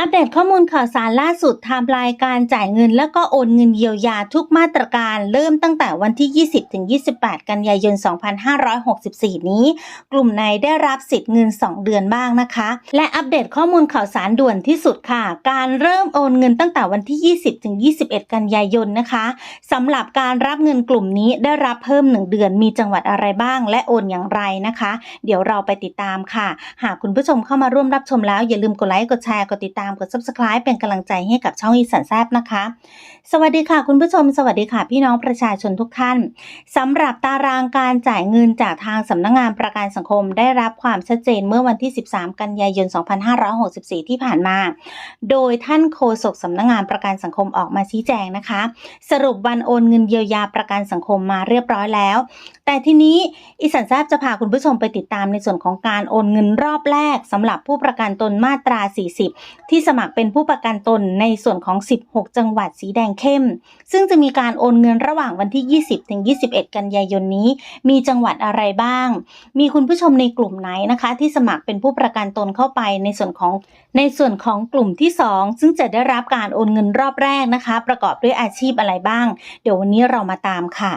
อัปเดตข้อมูลข่าวสารล่าสุดไทม์ไลน์การจ่ายเงินและก็โอนเงินเยียวยาทุกมาตรการ เริ่มตั้งแต่วันที่ 20 ถึง 28 กันยายน 2564 นี้ กลุ่มไหนได้รับสิทธิ์เงิน 2 เดือนบ้างนะคะ และอัปเดตข้อมูลข่าวสารด่วนที่สุดค่ะ การเริ่มโอนเงินตั้งแต่วันที่ 20 ถึง 21 กันยายนนะคะสำหรับการรับเงินกลุ่มนี้ได้รับเพิ่ม 1 เดือนมีจังหวัดอะไรบ้าง และโอนอย่างไรนะคะ เดี๋ยวเราไปติดตามค่ะ หากคุณผู้ชมเข้ามาร่วมรับชมแล้วอย่าลืมกดไลค์กดแชร์กดติดตามกด subscribe เป็นกำลังใจให้กับช่องอีสันแซบนะคะ สวัสดีค่ะคุณผู้ชม สวัสดีค่ะ พี่น้องประชาชนทุกท่านสำหรับตารางการจ่ายเงินจากทางสำนักงงานประกันสังคมได้รับความชัดเจนเมื่อวันที่ 13 กันยายน 2564 ที่ผ่านมา โดยท่านโฆษกสำนักงงานประกันสังคมออกมาชี้แจงนะคะ สรุปวันโอนเงินเยียวยาประกันสังคมมาเรียบร้อยแล้ว แต่ทีนี้อีสันแซบจะพาคุณผู้ชมไปติดตามในส่วนของการโอนเงินรอบแรกสำหรับผู้ประกันตนมาตรา 40 ที่สมัครเป็นผู้ประกันตนในส่วนของ 16 จังหวัดสีแดงเข้ม ซึ่งจะมีการโอนเงินระหว่างวันที่ 20 ถึง 21 กันยายนนี้ มีจังหวัดอะไรบ้าง มีคุณผู้ชมในกลุ่มไหนนะคะ ที่สมัครเป็นผู้ประกันตนเข้าไปในส่วนของในส่วนของกลุ่มที่ 2 ซึ่งจะได้รับการโอนเงินรอบแรกนะคะ ประกอบด้วยอาชีพอะไรบ้าง เดี๋ยววันนี้เรามาตามค่ะ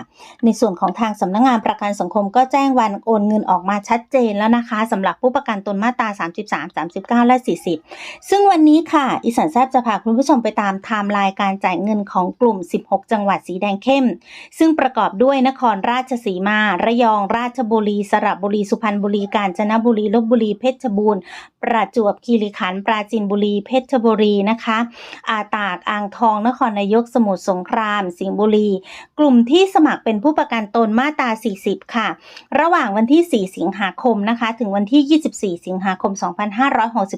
ในส่วนของทางสำนักงงานประกันสังคมก็แจ้งวันโอนเงินออกมาชัดเจนแล้วนะคะสำหรับผู้ประกันตนมาตรา 33 39 และ 40 ซึ่งวันนี้ค่ะอีสันแซบจะพาคุณผู้ชมไปตามไทม์ไลน์การจ่ายเงินของกลุ่ม 16 จังหวัดสีแดงเข้ม ซึ่งประกอบด้วยนครราชสีมา ระยอง ราชบุรี สระบุรี สุพรรณบุรี กาญจนบุรี ลบบุรี เพชรบูรณ์ ประจวบคีรีขันธ์ ปราจีนบุรี เพชรบุรีนะคะ อาตาก อ่างทอง นครนายก สมุทรสงคราม สิงห์บุรี กลุ่มที่สมัครเป็นผู้ประกันตนมาตรา 40 ค่ะ ระหว่างวันที่ 4 สิงหาคมนะคะ ถึงวันที่ 24 สิงหาคม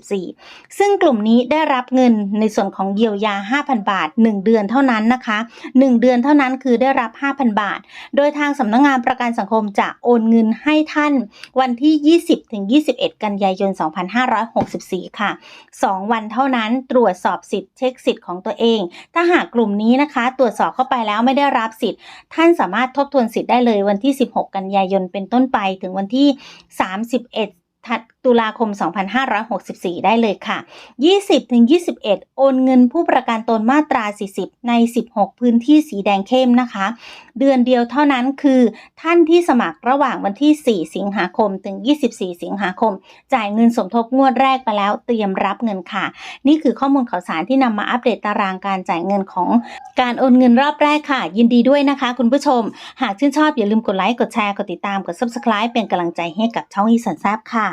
2564 ซึ่งกลุ่มนี้ได้รับเงินในส่วนของเยียวยา 5,000 บาท 1 เดือนเท่านั้นนะคะ 1 เดือนเท่านั้นคือได้รับ 5,000 บาท โดยทางสำนักงงานประกันสังคมจะโอนเงินให้ท่านวันที่ 20ถึง21 กันยายน 2564 ค่ะ 2 วันเท่านั้นตรวจสอบสิทธิ์เช็คสิทธิ์ของตัวเอง ถ้าหากกลุ่มนี้นะคะ ตรวจสอบเข้าไปแล้วไม่ได้รับสิทธิ์ ท่านสามารถทบทวนสิทธิ์ได้เลยวันที่ 16 กันยายนเป็นต้นไปถึงวันที่ 31 ตุลาคม 2564 ได้เลยค่ะ 20ถึง21 โอนเงินผู้ประกันตนมาตรา 40 ใน 16 พื้นที่สีแดงเข้มนะคะ เดือนเดียวเท่านั้นคือ ท่านที่สมัครระหว่างวันที่ 4 สิงหาคม ถึง 24 สิงหาคม จ่ายเงินสมทบงวดแรกไปแล้วเตรียมรับเงินค่ะ นี่คือข้อมูลข่าวสารที่นำมาอัปเดตตารางการจ่ายเงินของการโอนเงินรอบแรกค่ะ ยินดีด้วยนะคะ คุณผู้ชม หากชื่นชอบอย่าลืมกดไลค์ กดแชร์ กดติดตาม กด subscribe เป็นกำลังใจให้กับช่องอีสันแซบค่ะ